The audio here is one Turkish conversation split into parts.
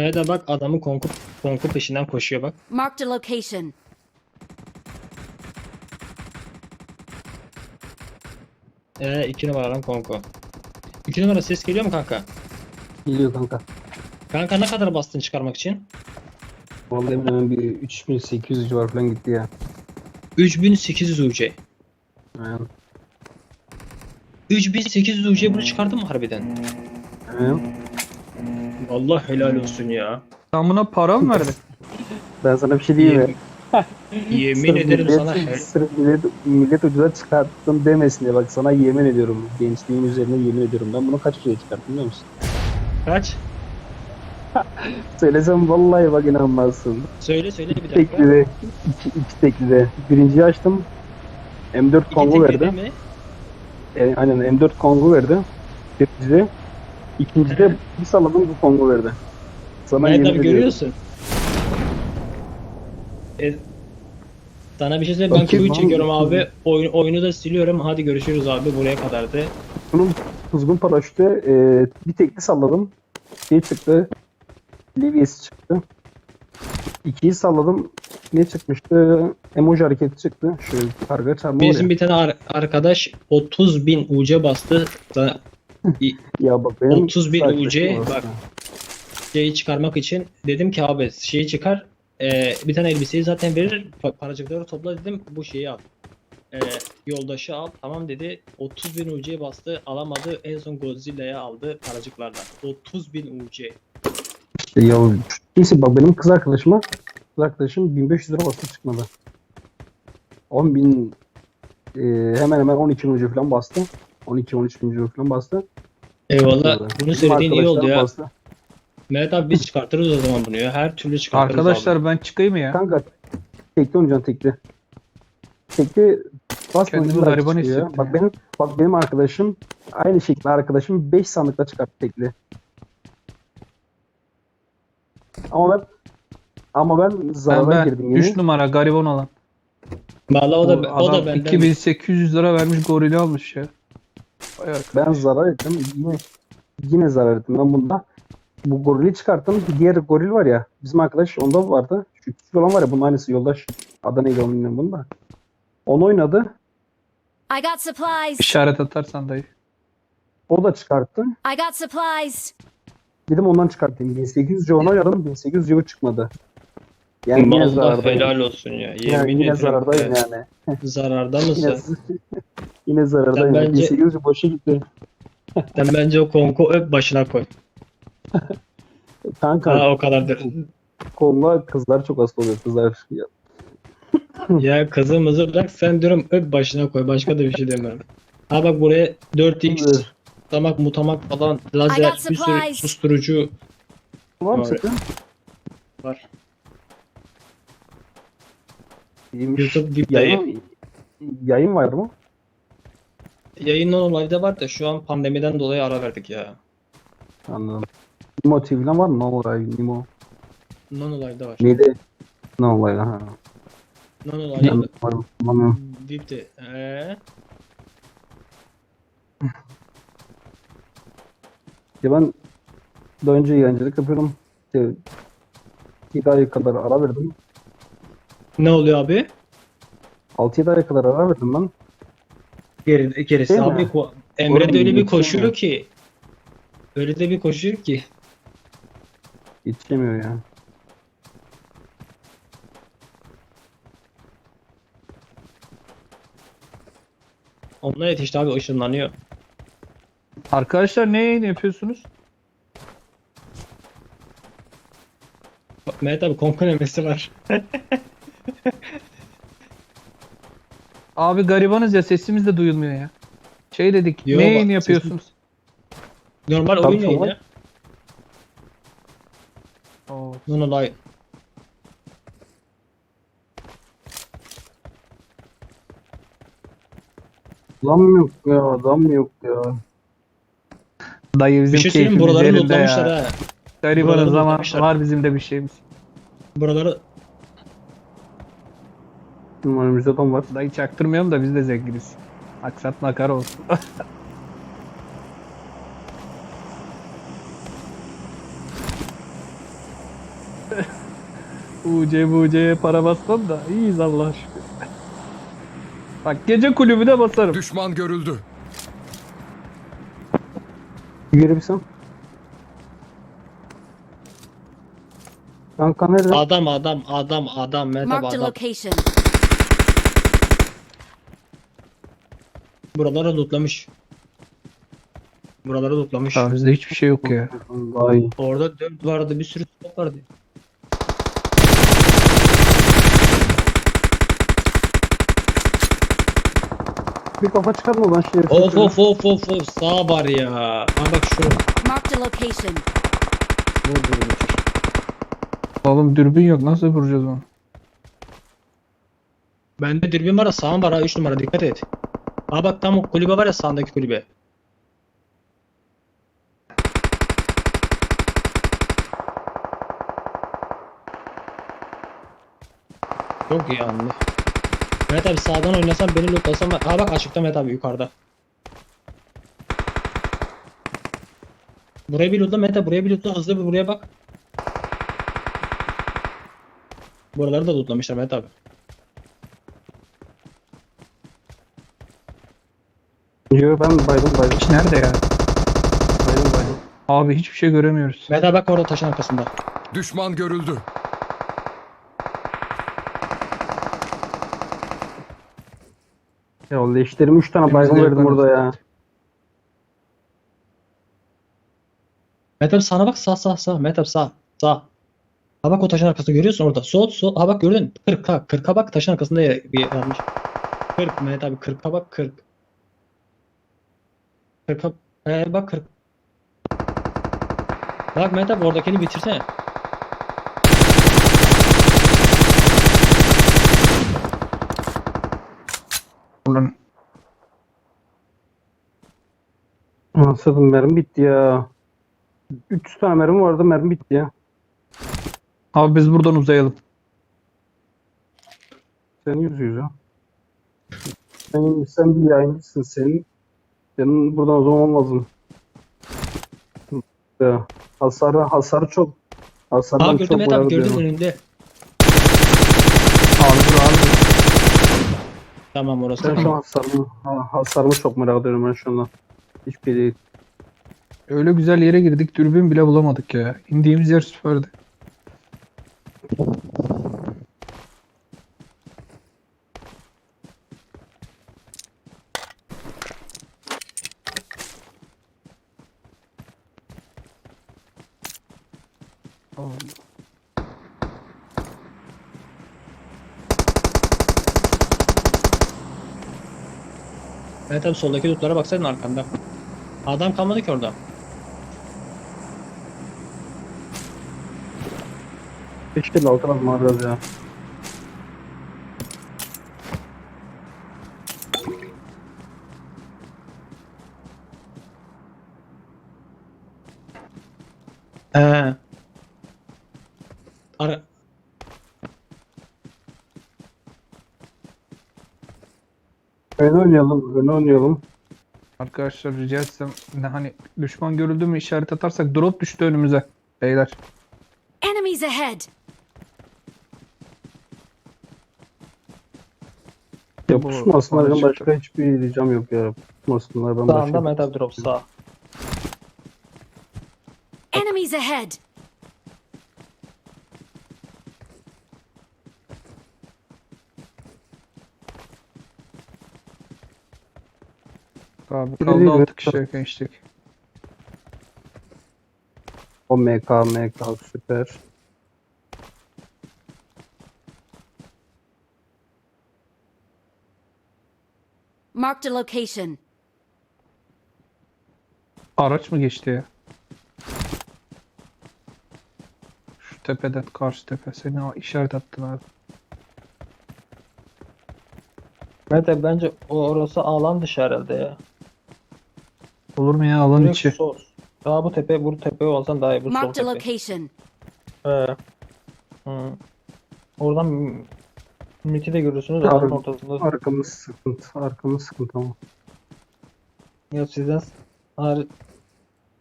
Mehmet abi bak adamın konku, konku peşinden koşuyor bak. Marked a location. Ee, iki numaradan konku. İki numara ses geliyor mu kanka? Geliyor kanka. Kanka ne kadar bastın çıkarmak için? Vallahi hemen hemen bir 3800 civar falan gitti ya. 3800 UC. Aynen. 3800 UC bunu çıkardın mı harbiden? Aynen. Allah helal olsun ya. Sen buna para mı verdin? Ben sana bir şey diyeyim mi? Yemin Sırf ederim millet- sana hel- Sırf millet, millet ucuza çıkarttım demesin diye bak sana yemin ediyorum. Gençliğim üzerine yemin ediyorum. Ben bunu kaç kişiye çıkarttım biliyor musun? kaç? Söylesem vallahi bak inanmazsın. Söyle söyle bir dakika. Teklide, iki, iki teklide. Birinciyi açtım. M4 İki Kongo teklide verdi. mi? E, aynen M4 Kongo verdi. Birincide. İkincide bir salladım bu Kongo verdi. Sana Mehmet abi görüyorsun. E, sana bir şey söyleyeyim ben kuyu çekiyorum abi. Oyun, oyunu da siliyorum. Hadi görüşürüz abi. Buraya kadardı. Bunun kuzgun paraşütü e, bir tekli salladım. Şey çıktı. Levi's çıktı. İkiyi salladım. Ne çıkmıştı? Emoji hareketi çıktı. Şöyle karga çarpma var Bizim ya. bir tane ar- arkadaş 30 bin UC bastı. Sana Ya bak benim 30 bin saçma UC, orası. bak. şeyi çıkarmak için dedim ki abi şeyi çıkar. e, bir tane elbiseyi zaten verir. pa- Paracıkları topla dedim. Bu şeyi al. E, yoldaşı al. Tamam dedi. 30 bin UC bastı. Alamadı. En son Godzilla'ya aldı paracıklarla. 30 bin UC. İşte ya neyse bak benim kız arkadaşıma kız arkadaşım 1500 lira bastı çıkmadı. 10 bin e, hemen hemen 12 bin ucu falan bastı. 12-13 bin ucu falan bastı. Eyvallah. Bunu söylediğin iyi oldu ya. bastı. Mehmet abi biz çıkartırız o zaman bunu ya. Her türlü çıkartırız Arkadaşlar abi. ben çıkayım ya? Kanka tekli oynayacaksın tekli. Tekli basma Kendimi gariban ya. hissettim Bak ya. benim bak benim arkadaşım aynı şekilde arkadaşım 5 sandıkla çıkarttı tekli. Ama ben ama ben Ben, zarara ben girdim yine. 3 numara gariban olan. Vallahi o da, Bu o da benden. 2800 lira vermiş gorili almış ya. Ben zarar ettim. Yine yine zarar ettim. Ben bunda bu gorili çıkarttım. Diğer goril var ya. Bizim arkadaş onda vardı. Şu küçük olan var ya bunun aynısı yoldaş. Onun bilmiyorum bunu da. Onu oynadı. I got supplies. İşaret atarsan dayı. O da çıkarttı. I got supplies. Dedim ondan çıkartayım. 1800 C oynadım. 1800 C çıkmadı. Yani yine Vallahi zarardayım. helal olsun ya. Yemin Yani yine zarardayım ya. yani. Zararda Yine, mısın? yine zarardayım. Ya bence- 1800 C boşa gitti. Sen bence o konku öp başına koy. Kanka Ha o kadardır. konuda kızlar çok hasta oluyor. Kızlar ya, ya kızı bırak sen diyorum öp başına koy. Başka da bir şey demiyorum. Ha bak buraya 4x tamak mutamak falan I lazer got bir sürü supplies. var susturucu mı Var. sakın? var. YouTube dayı. Yayın, yayın var mı? Yayın olayda var da şu an pandemiden dolayı ara verdik ya. Anladım. Nimo TV'den var mı? Ne olay? Nimo. Non olayda var. Neydi? Ne olay? Ha. Non olayda Var. Ee, Ya ben daha önce yayıncılık yapıyorum. İşte 7 ay kadar ara verdim. Ne oluyor abi? 6-7 ay kadar ara verdim ben. Geri, gerisi Değil mi? abi ko- Emre Oğlum, de öyle bir yetişemiyor. koşuyor ki. Öyle de bir koşuyor ki. Yetişemiyor ya. Onunla yetişti abi ışınlanıyor. Arkadaşlar ne yayın yapıyorsunuz? Bak, Mehmet abi nemesi var. Abi garibanız ya sesimiz de duyulmuyor ya. Şey dedik Yo, ne bak, yayın yapıyorsunuz? Normal Tabii oyun yayını. ya. Oo. Non olay. Adam yok ya. Adam yok ya. Dayı bizim Bir şey söyleyeyim mi? keyfimiz buraları yerinde lootlamışlar ya. ha. Garibanız Buraları ama lootlamışlar. var bizim de bir şeyimiz. Buraları Önümüzde adam var. Dayı çaktırmıyorum da biz de zenginiz. Aksat makara olsun. UC buc'ye para basmam da iyiyiz Allah'a şükür. Bak gece kulübüne basarım. Düşman görüldü. Görebilsem. Kanka nerede? Adam adam adam adam abi Marked a adam. location. Buraları lootlamış. Buraları lootlamış. Ya bizde hiçbir şey yok ya. Vay. Orada 4 vardı bir sürü top vardı. Bir kafa çıkarma lan şey. Of of of of of sağ var ya. Ha bak şu. Marked a location. Vur. Oğlum dürbün yok nasıl vuracağız onu? Bende dürbün var ya sağım var ha 3 numara dikkat et. Ha bak tam o kulübe var ya sağındaki kulübe. Çok iyi anne. Mehmet abi sağdan oynasan beni lootlasan ha bak açıkta Mehmet abi yukarıda. Buraya bir lootla Mehmet abi buraya bir lootla hızlı bir buraya bak. Buraları da lootlamışlar Mehmet abi. Yo ben baydım baydım. Hiç nerede ya? Baydım baydım. Abi hiçbir şey göremiyoruz. Mehmet abi bak orada taşın arkasında. Düşman görüldü. Ya leşlerim 3 tane baygın verdim burada ya. Mehmet abi sağına bak sağ sağ sağ. Mehmet abi sağ sağ. Ha bak o taşın arkasında görüyorsun orada. Sol sol. Ha bak gördün. 40 ha. 40'a bak taşın arkasında yer, bir yer almış. 40 Mehmet abi 40'a bak 40. 40'a ee, bak 40. Bak Mehmet abi oradakini bitirsene. Ulan Anasını mermi bitti ya. 300 tane mermi vardı mermi bitti ya. Abi biz buradan uzayalım. Sen yüzüyoruz ya. Sen, sen bir yayıncısın senin. Senin buradan o zaman lazım. Ya, hasarı, hasarı çok. Ha Hasardan gördüm çok bayağı gördüm diyorum. önünde. Dur abi. Tamam orası. Ben şu an hasarımı, ha, hasarımı çok merak ediyorum ben şu anda. Hiçbir değil. Öyle güzel yere girdik dürbün bile bulamadık ya. İndiğimiz yer süperdi. Mehmet abi soldaki lootlara baksaydın arkanda. Adam kalmadı ki orada. Keşke de alt taraf mağarası ya. He. Ara Öne oynayalım, öne oynayalım. Arkadaşlar rica etsem ne hani düşman görüldü mü işaret atarsak drop düştü önümüze. Beyler. Enemies ahead. Ya Bu pusmasınlar ben anlaşıldı. başka hiçbir ricam yok ya. Pusmasınlar ben başka. sağında abi drop sağ. Enemies ahead. Abi kaldı değil, 6 evet. kişi gençlik. O MK, MK süper. Marked a location. Araç mı geçti ya? Şu tepeden karşı tepe. Seni o işaret attın abi. Mehmet abi bence o orası alan dışı herhalde ya. Olur mu ya alan Direkt içi. sol. Daha bu tepe, bu tepe olsan daha iyi. Bu sol Marked a tepe. location. He. Hı. Oradan Mit'i de görürsünüz alanın Ar- ortasında. Arkamız sıkıntı, arkamız sıkıntı ama. Ya sizden Har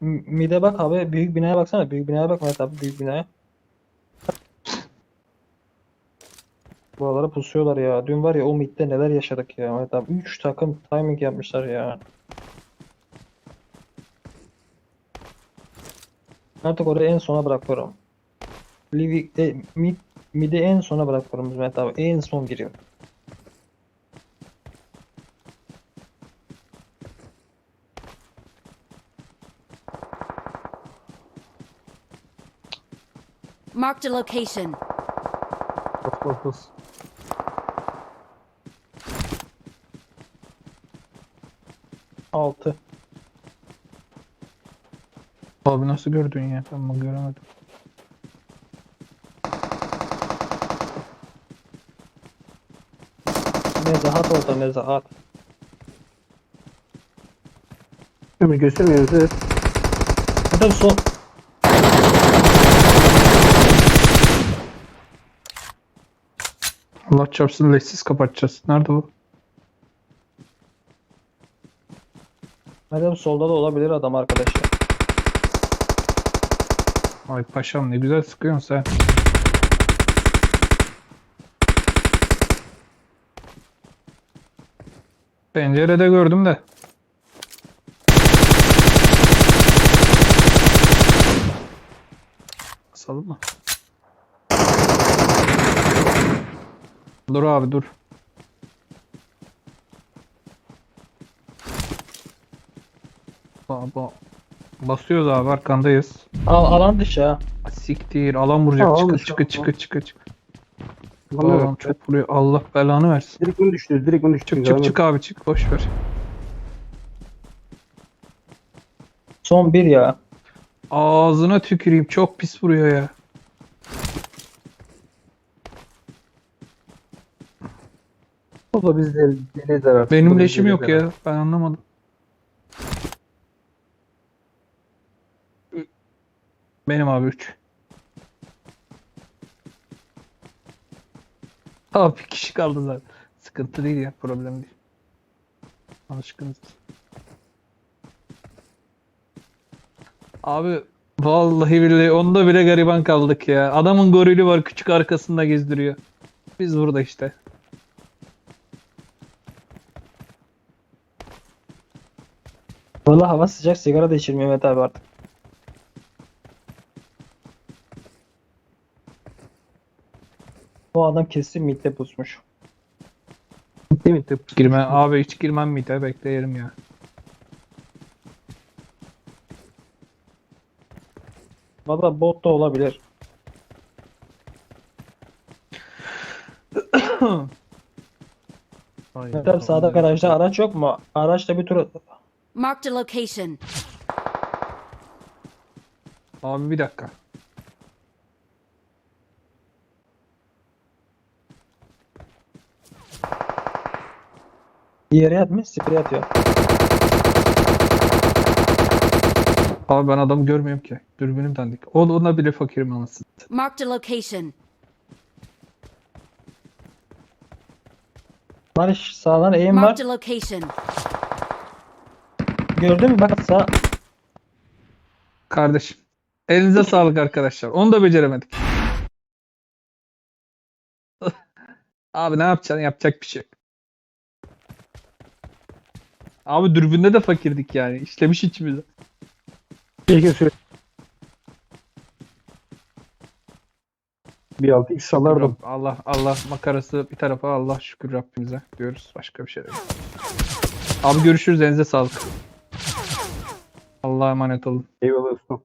M- Mid'e bak abi. Büyük binaya baksana. Büyük binaya bak Mehmet abi. Büyük binaya. Buralara pusuyorlar ya. Dün var ya o midde neler yaşadık ya. Mehmet abi 3 takım timing yapmışlar ya. Artık orayı en sona bırakıyorum. Livik e, mid, mid'i en sona bırakıyorum Mehmet abi. En son giriyor. Marked a location. Bas bas. Altı. Abi nasıl gördün ya? Ben bunu göremedim. Nezahat orada nezahat. Ömür göstermiyor bize. Zaten son Allah çarpsın leşsiz kapatacağız. Nerede bu? Madem solda da olabilir adam arkadaşı. Ay paşam ne güzel sıkıyorsun sen. Pencerede gördüm de. Basalım mı? Dur abi dur. Ba ba Basıyoruz abi arkandayız. Al, alan dışı ha. Siktir alan vuracak. Ha, Çıkı almış, çıkı almış. çıkı çıkı çıkı. Vallahi Adam çok vuruyor. Allah belanı versin. Direkt mi düştü? Direkt mi düştü? Çık çık çık abi çık boş ver. Son bir ya. Ağzına tüküreyim çok pis vuruyor ya. O da biz de deli zarar. Benim leşim yok ya. Ben anlamadım. Benim abi 3. Abi bir kişi kaldı zaten. Sıkıntı değil ya problem değil. Alışkınız. Abi vallahi billahi onda bile gariban kaldık ya. Adamın gorili var küçük arkasında gezdiriyor. Biz burada işte. Valla hava sıcak sigara da içilmiyor Mehmet abi artık. Bu adam kesin midde pusmuş. Değil mi? Tıp. Girme abi hiç girmem mi de bekleyelim ya. Valla bot da olabilir. Mehmet abi sağda garajda araç yok mu? Araçla bir tur Marked a location. Abi bir dakika. Yere yatmış sprey atıyor. Abi ben adamı görmüyorum ki. Dürbünüm dandik. O ona bile fakirim anasını. Marked a location. Barış sağdan eğim var. Marked a location. Gördün mü? Bak sağ. Kardeşim. Elinize sağlık arkadaşlar. Onu da beceremedik. Abi ne yapacaksın? Yapacak bir şey. yok. Abi dürbünde de fakirdik yani. İşlemiş içimize. İyi ki söyle. Bir altı x salardım. Allah Allah makarası bir tarafa Allah şükür Rabbimize diyoruz. Başka bir şey yok. Abi görüşürüz. Elinize sağlık. Allah'a emanet olun. Eyvallah ustam.